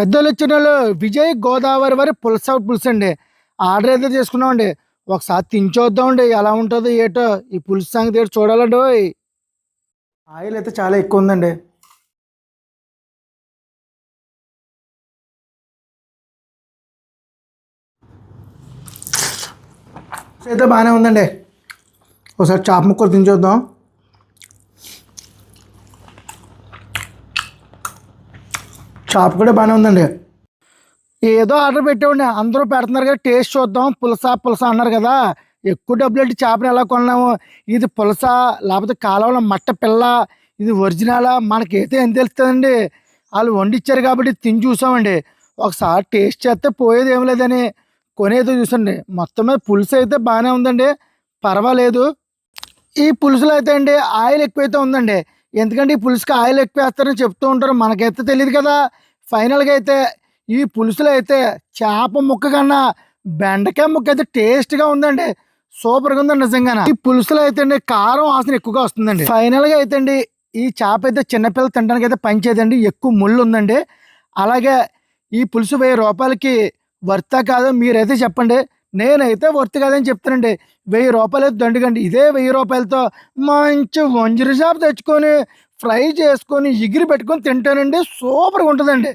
పెద్దోళ్ళు వచ్చిన వాళ్ళు విజయ్ గోదావరి వారి పులస పులుసు అండి. ఆర్డర్ అయితే చేసుకున్నామండి ఒకసారి తించొద్దామండి ఎలా ఉంటుందో ఏటో. ఈ పులుసు సంగతి ఏంటో చూడాలండి ఓయ్. ఆయిల్ అయితే చాలా ఎక్కువ ఉందండి. అయితే బాగానే ఉందండి. ఒకసారి చాప ముక్కలు తించొద్దాం షాప్ కూడా బాగానే ఉందండి. ఏదో ఆర్డర్ పెట్టామండి అందరూ పెడుతున్నారు కదా టేస్ట్ చూద్దాం. పులస పులస అన్నారు కదా. ఎక్కువ డబ్బులు అంటే చేపని ఎలా కొన్నాము? ఇది పులస లేకపోతే కాలంలో మట్ట పిల్ల ఇది ఒరిజినలా? మనకైతే ఏం తెలుస్తుందండి? వాళ్ళు వండిచ్చారు కాబట్టి తిని చూసామండి. ఒకసారి టేస్ట్ చేస్తే పోయేది ఏం లేదని కొనేదో చూసండి. మొత్తం మీద పులుసు అయితే బాగానే ఉందండి. పర్వాలేదు. ఈ పులుసులో అయితే అండి ఆయిల్ ఎక్కువైతే ఉందండి. ఎందుకంటే ఈ పులుసుకి ఆయిల్ ఎక్కువ వేస్తారని చెప్తూ ఉంటారు. మనకైతే తెలియదు కదా. ఫైనల్గా అయితే ఈ పులుసులో అయితే చేప ముక్క కన్నా బెండకాయ ముక్క అయితే టేస్ట్గా ఉందండి. సూపర్గా ఉందండి నిజంగా ఈ పులుసులో అయితే అండి కారం వాసన ఎక్కువగా వస్తుందండి. ఫైనల్గా అయితే అండి ఈ చేప అయితే చిన్నపిల్లలు తినడానికి అయితే పనిచేయదండి ఎక్కువ ముళ్ళు ఉందండి అలాగే ఈ పులుసు వెయ్యి రూపాయలకి వర్తా కాదో మీరైతే చెప్పండి. నేనైతే వర్త్ కాదని చెప్తానండి. వెయ్యి రూపాయలు అయితే దండుగండి. ఇదే వెయ్యి రూపాయలతో మంచి వంజరి చేప తెచ్చుకొని ఫ్రై చేసుకొని ఎగిరి పెట్టుకొని తింటానండి. సూపర్గా ఉంటుందండి.